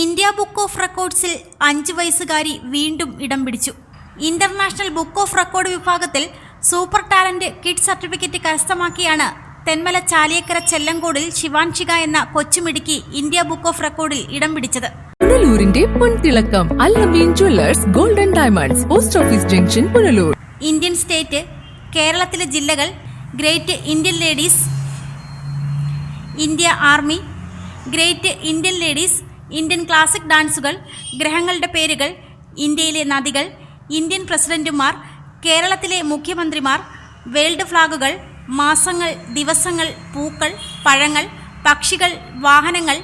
India book of റെക്കോർഡ്സിൽ അഞ്ച് വയസ്സുകാരി വീണ്ടും ഇടം പിടിച്ചു. ഇന്റർനാഷണൽ ബുക്ക് ഓഫ് റെക്കോർഡ് വിഭാഗത്തിൽ സൂപ്പർ ടാലന്റ് കിഡ് സർട്ടിഫിക്കറ്റ് കരസ്ഥമാക്കിയാണ് തെന്മല ചാലിയക്കര ചെല്ലങ്കോടിൽ ശിവാൻഷിക എന്ന കൊച്ചുമിടുക്കി ഇന്ത്യ ബുക്ക് ഓഫ് റെക്കോർഡിൽ ഇടം പിടിച്ചത്. പുനലൂരിന്റെ പൊൻതിളക്കം Allameen jewellers golden diamonds post office junction Punalur. Indian state കേരളത്തിലെ ജില്ലകൾ great Indian ladies India army great Indian ladies Indian classic ഡാൻസുകൾ ഗ്രഹങ്ങളുടെ പേരുകൾ ഇന്ത്യയിലെ നദികൾ ഇന്ത്യൻ പ്രസിഡന്റുമാർ കേരളത്തിലെ മുഖ്യമന്ത്രിമാർ വേൾഡ് ഫ്ലാഗുകൾ മാസങ്ങൾ ദിവസങ്ങൾ പൂക്കൾ പഴങ്ങൾ പക്ഷികൾ വാഹനങ്ങൾ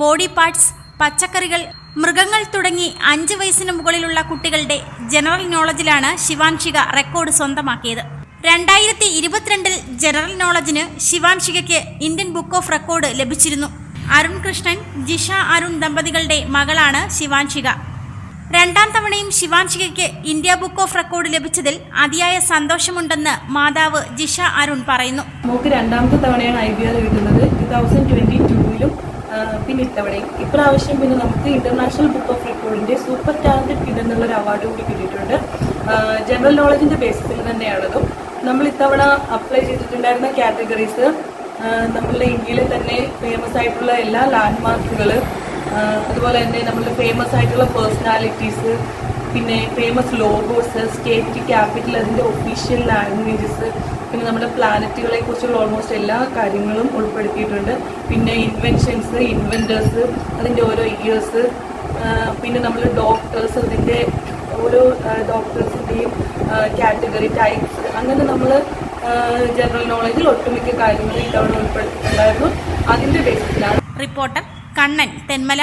ബോഡി പാർട്സ് പച്ചക്കറികൾ മൃഗങ്ങൾ തുടങ്ങി അഞ്ച് വയസ്സിന് മുകളിലുള്ള കുട്ടികളുടെ ജനറൽ നോളജിലാണ് ശിവാൻഷിക റെക്കോർഡ് സ്വന്തമാക്കിയത്. രണ്ടായിരത്തി ഇരുപത്തിരണ്ടിൽ ജനറൽ നോളജിന് ശിവാൻഷികയ്ക്ക് ഇന്ത്യൻ ബുക്ക് ഓഫ് റെക്കോർഡ് ലഭിച്ചിരുന്നു. അരുൺ കൃഷ്ണൻ ജിഷ അരുൺ ദമ്പതികളുടെ മകളാണ് ശിവാൻഷിക. രണ്ടാം തവണയും ശിവാൻഷികയ്ക്ക് ഇന്ത്യ ബുക്ക് ഓഫ് റെക്കോർഡ് ലഭിച്ചതിൽ അതിയായ സന്തോഷമുണ്ടെന്ന് മാതാവ് ജിഷ അരുൺ പറയുന്നു. നമുക്ക് രണ്ടാമത്തെ തവണയാണ് ഐ ബി ആർ കിട്ടുന്നത് ടു തൗസൻഡ് ട്വന്റി ടൂവിലും പിന്നെ ഇത്തവണയും. ഇപ്രാവശ്യം പിന്നെ നമുക്ക് ഇന്റർനാഷണൽ ബുക്ക് ഓഫ് റെക്കോർഡിന്റെ സൂപ്പർ ടാലന്റഡ് കിഡ് എന്നുള്ള ഒരു അവാർഡ് കൂടി കിട്ടിയിട്ടുണ്ട്. ജനറൽ നോളജിന്റെ ബേസിസിൽ തന്നെയാണതും. നമ്മൾ ഇത്തവണ അപ്ലൈ ചെയ്തിട്ടുണ്ടായിരുന്ന കാറ്റഗറീസ് നമ്മളുടെ ഇന്ത്യയിലെ തന്നെ ഫേമസ് ആയിട്ടുള്ള എല്ലാ ലാൻഡ്മാർക്കുകൾ അതുപോലെ തന്നെ നമ്മളുടെ ഫേമസ് ആയിട്ടുള്ള പേഴ്സണാലിറ്റീസ് പിന്നെ ഫേമസ് ലോഗോസ് സ്റ്റേറ്റ് ക്യാപിറ്റൽ അതിന്റെ ഒഫീഷ്യൽ ലാംഗ്വേജസ് പിന്നെ നമ്മുടെ പ്ലാനറ്റുകളെ കുറിച്ചുള്ള ഓൾമോസ്റ്റ് എല്ലാ കാര്യങ്ങളും ഉൾപ്പെടുത്തിയിട്ടുണ്ട്. പിന്നെ ഇൻവെൻഷൻസ് ഇൻവെന്റേഴ്സ് അതിന്റെ ഓരോ ഇയേഴ്സ് പിന്നെ നമ്മൾ ഡോക്ടേഴ്സ് അതിന്റെ ഓരോ ഡോക്ടേഴ്സിന്റെയും കാറ്റഗറി ടൈപ്സ് അങ്ങനെ നമ്മൾ ജനറൽ നോളജിൽ ഒട്ടുമിക്ക കാര്യങ്ങൾ ഇത്തവണ ഉൾപ്പെടുത്തിയിട്ടുണ്ടായിരുന്നു. അതിന്റെ ബേസിസിലാണ് റിപ്പോർട്ടർ കണ്ണൻ തെന്മല.